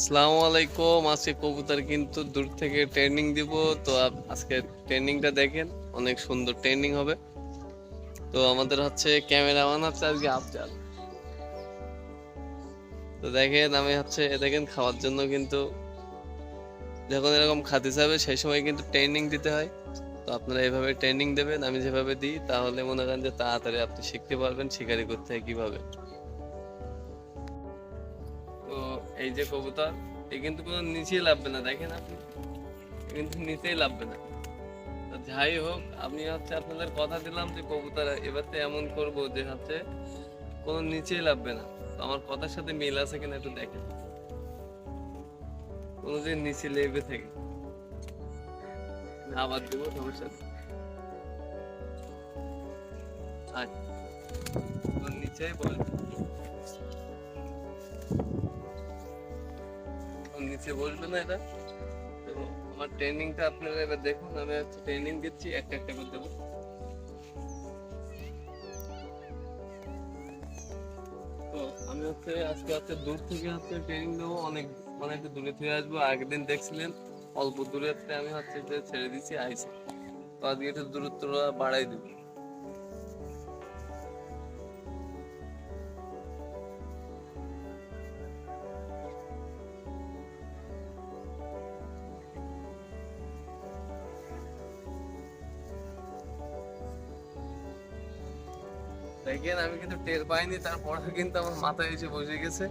আসসালামু আলাইকুম। আজকে কবুতর কিন্তু দূর থেকে ট্রেনিং দিব। তো আজকে ট্রেনিংটা দেখেন, অনেক সুন্দর ট্রেনিং হবে। তো আমাদের হচ্ছে ক্যামেরাম্যান হচ্ছে আজকে আফজাল। তো দেখেন আমি হচ্ছে দেখেন খাওয়ার জন্য কিন্তু যখন এরকম খাতে যাবে সেই সময় কিন্তু ট্রেনিং দিতে হয়। তো আপনারা এভাবে ট্রেনিং দেবেন, আমি যেভাবে দিই, তাহলে মনে করেন যে তাড়াতাড়ি আপনি শিখতে পারবেন, শিকারি করতে হয় কীভাবে? এই যে কবুতর, এ কিন্তু কোনো নিচে লাভবে না, দেখেন আপনি। কিন্তু নিচেই লাভবে না। যাই হোক, আমি হচ্ছে আপনাদের কথা দিলাম যে কবুতর এবার তো এমন করব যে হচ্ছে কোনো নিচেই লাভবে না। তো আমার কথার সাথে মিল আছে কিনা একটু দেখেন। কোনো যে নিচে লেবে থেকে। আবার দেবো, সমস্যা ওর নিচেই বল নিচে বসবে না এটা। তো আমার ট্রেনিংটা আপনারা এবার দেখুন, আমি হচ্ছে ট্রেনিং দিচ্ছি, একটা একটা করে দেবো। তো আমি হচ্ছে, আজকে হচ্ছে দূর থেকে হচ্ছে ট্রেনিং দেবো অনেক মানে একটু দূরে থেকে আসব। আগের দিন দেখছিলেন, অল্প দূরে আমি হচ্ছে ছেড়ে দিচ্ছি, আইসি। তো আজকে একটু দূরত্বটা বাড়াই দেবো। দেখেন, আমি কিন্তু টের পাইনি, তারপরে কিন্তু আমার মাথায় এসে বসে গেছে।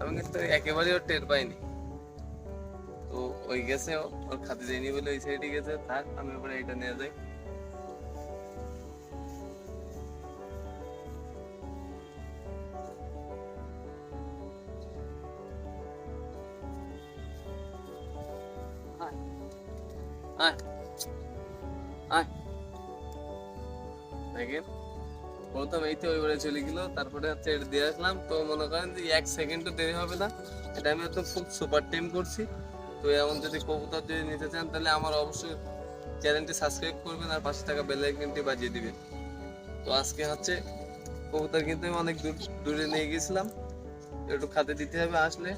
আমি কিন্তু একেবারেও টের পাইনি। তো ওই গেছে, ওর খাতে যায়নি বলে ওই সাইডে গেছে। থাক, আমি এবারে এটা নিয়ে যাই। আয় আয়। দেখেন প্রথম এই তো ওইবারে চলে গেল, তারপরে হচ্ছে এটা দিয়ে আসলাম। তো মনে করেন যে এক সেকেন্ডও দেরি হবে না। এটা আমি তো খুব সুপার টাইম করছি। তো এমন যদি কবুতর যদি নিতে চান, তাহলে আমার অবশ্যই চ্যানেলটি সাবস্ক্রাইব করবেন আর পাশে থাকা বেল আইকনটি বাজিয়ে দিবেন। তো আজকে হচ্ছে কবুতর কিন্তু আমি অনেক দূর, দূরে নিয়ে গেছিলাম। একটু খাতে দিতে হবে আসলে।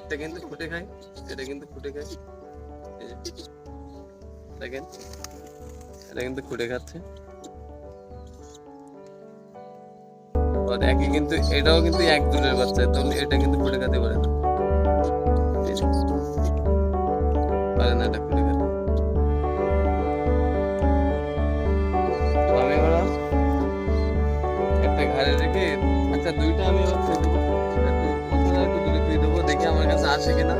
একটা কিন্তু ফুটে খাই, এটা কিন্তু ফুটে খাই। দেখেন। এটা কিন্তু খুঁড়ে খাচ্ছে। একই কিন্তু, এটাও কিন্তু এক দূরের বাচ্চা তাহলে এটা কিন্তু খুঁড়ে খাতে পারে না। পারে না, এটা খুঁড়ে খাতে তো একটা ঘাড়ে রেখে আচ্ছা দুইটা আমি দিয়ে দেবো, দেখি আমার কাছে আসে কিনা।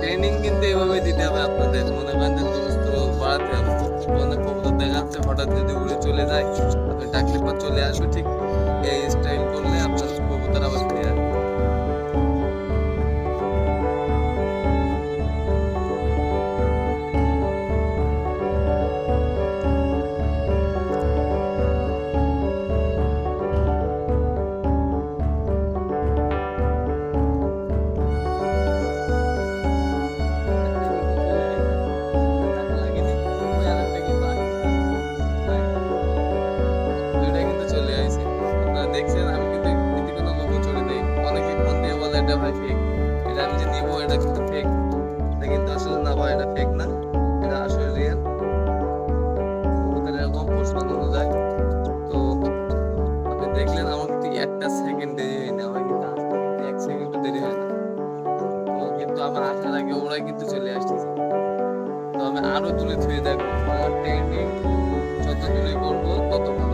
ট্রেনিং কিন্তু এভাবে দিতে হবে আপনাদের। মনে করেন যে দোস্ত বাড়াতে হবে মানে কবুতর দেখা যাচ্ছে হঠাৎ যদি উড়ে চলে যায় আপনি ডাকলে পর চলে আসবে, ঠিক? এই স্টাইল করলে আপনার কবুতর আবার ফিরে একটা সেকেন্ড সেকেন্ড দেরি হয় তো কিন্তু আমার আসার আগে ওরাই কিন্তু চলে আসতেছে তো আমি আরও দূরে থুয়ে দেখব আমার ট্রেনিং যত দূরে করব, তত ভালো।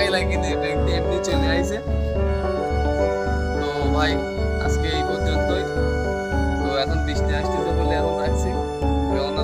টাকাই লাগেনি দিয়ে এমনি চলে আইছে। তো ভাই, আজকে এই পর্যন্তই। তো এখন বৃষ্টি আসতেছে বলে এখন রাখছি এখন